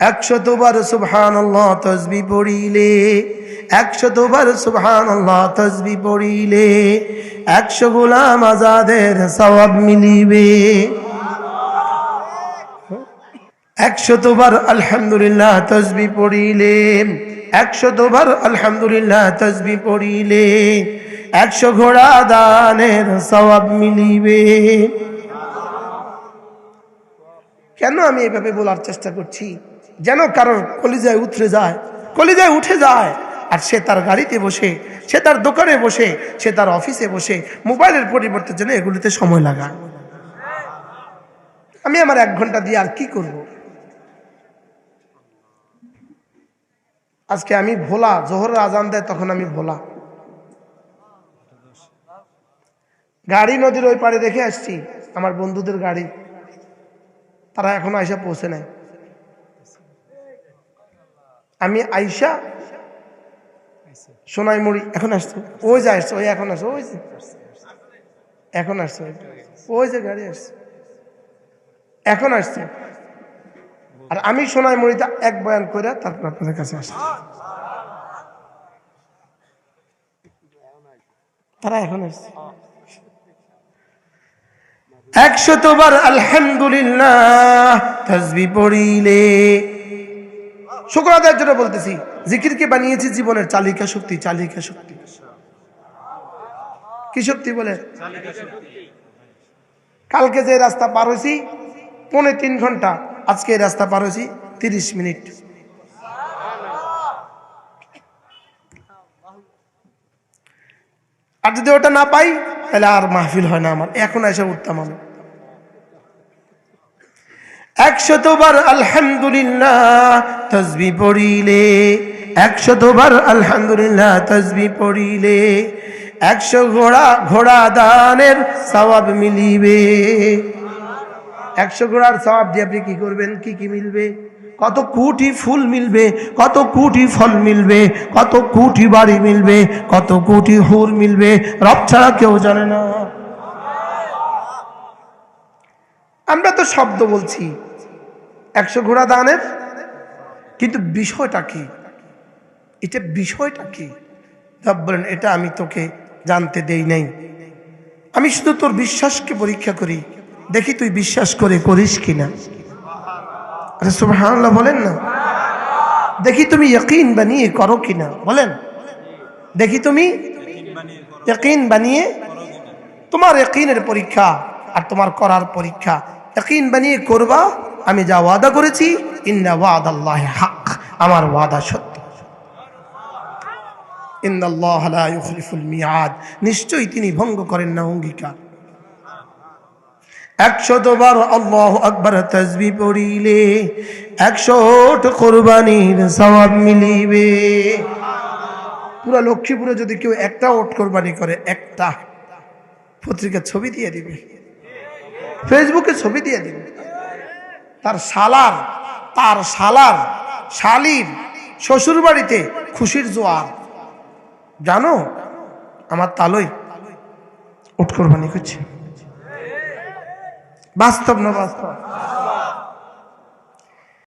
একশতবার সুবহান আল্লাহ তসবি পড়িলে, একশতবার সুবহান আল্লাহ তসবি পড়িলে, একশো গোলাম আজাদের সওয়াব মিলিবে। একশতবার আলহামদুলিল্লাহ তসবি পড়িলে, একশতবার আলহামদুলিল্লাহ তসবি পড়িলে, একশো ঘোড়া দানের সওয়াব মিলিবে। কেন আমি এভাবে বলার চেষ্টা করছি? যেন কারোর কলিজায় উঠে যায়, কলিজায় উঠে যায়। আর সে তার গাড়িতে বসে, সে তার দোকানে বসে, সে তার অফিসে বসে, মোবাইলের পরিবর্তে যেন এগুলিতে সময় লাগায়। আমি আমার এক ঘণ্টা দিয়ে আর কি করব? আজকে আমি ভোলা, জোহরের আজান দেয়, তখন আমি ভোলা। গাড়ি নদীর ওই পাড়ে রেখে আসছি, আমার বন্ধুদের গাড়ি। তারা এখনও আইসা পৌঁছে নাই। আমি আইসা সোনাই মুড়ি এখন আসছে। ওই যে আসছে, ওই এখন আসছে, ওই যে। এখন আসছে, ওই। যে। গাড়ি আসছে। এখন আসছে। আর আমি সোনাই মুড়িতে এক বয়ান করে তারপর আপনাদের কাছে আসছি। তারা এখন আসছে। একশতবার আলহামদুলিল্লাহ তসবি পড়িলে শুক্র আদায়ের জন্য বলতেছি, জিকিরকে বানিয়েছি জীবনের চালিকা শক্তি চালিকা শক্তি। কি শক্তি বলে? কালকে যে রাস্তা পার হয়েছি, পৌনে তিন ঘণ্টা, আজকে রাস্তা পার হয়েছি তিরিশ মিনিট। আর যদি ওটা না পাই, তাহলে আর মাহফিল হয় না আমার। এখন এসে উঠতাম আমি। একশতবার আলহামদুলিল্লাহ তসবি পড়িলে, একশতবার আলহামদুলিল্লাহ তসবি পড়িলে, একশো ঘোড়া ঘোড়া দানের সওয়াব মিলিবে। একশো ঘোড়ার সওয়াব দিয়ে আপনি কি করবেন? কি কি মিলবে? কত কোটি ফুল মিলবে, কত কোটি ফল মিলবে, কত কোটি বাড়ি মিলবে, কত কোটি হুর মিলবে, রব ছাড়া কেউ জানে না। আমরা তো শব্দ বলছি। একশো ঘোড়া দানের? কিন্তু বিষয়টা কি? এটা বিষয়টা কি? বলেন, এটা আমি তোকে জানতে দেই নাই। আমি শুধু তোর বিশ্বাসকে পরীক্ষা করি। দেখি তুই বিশ্বাস করে করিস কিনা। আরে সুবহানাল্লাহ বলেন না। দেখি তুমি ইয়কিন বানিয়ে করো কিনা। বলেন। দেখি তুমি ইয়কিন বানিয়ে তোমার ইয়কিনের পরীক্ষা আর তোমার করার পরীক্ষা ইয়কিন বানিয়ে করবা, আমি যা ওয়াদা করেছি, ইন্না ওয়াদাল্লাহ হক, আমার ওয়াদা সত্য। ইউখলিফুল মিয়াদ, নিশ্চয়ই তিনি ভঙ্গ করেন না অঙ্গীকার। একশতবার আল্লাহ আকবর তসবি পড়িলে, একশোট কোরবানির সবাব মিলিবে। পুরা লক্ষ্মীপুরে যদি কেউ একটা ওট কোরবানি করে, একটা পত্রিকার ছবি দিয়ে দিবে। ফেসবুকে ছবি দিয়ে দিন। তার সালার তার সালার, শালির শ্বশুর বাড়িতে খুশির জোয়ার। জানো? আমার তালই উঠ কোরবানি করছে। বাস্তব না বাস্তব?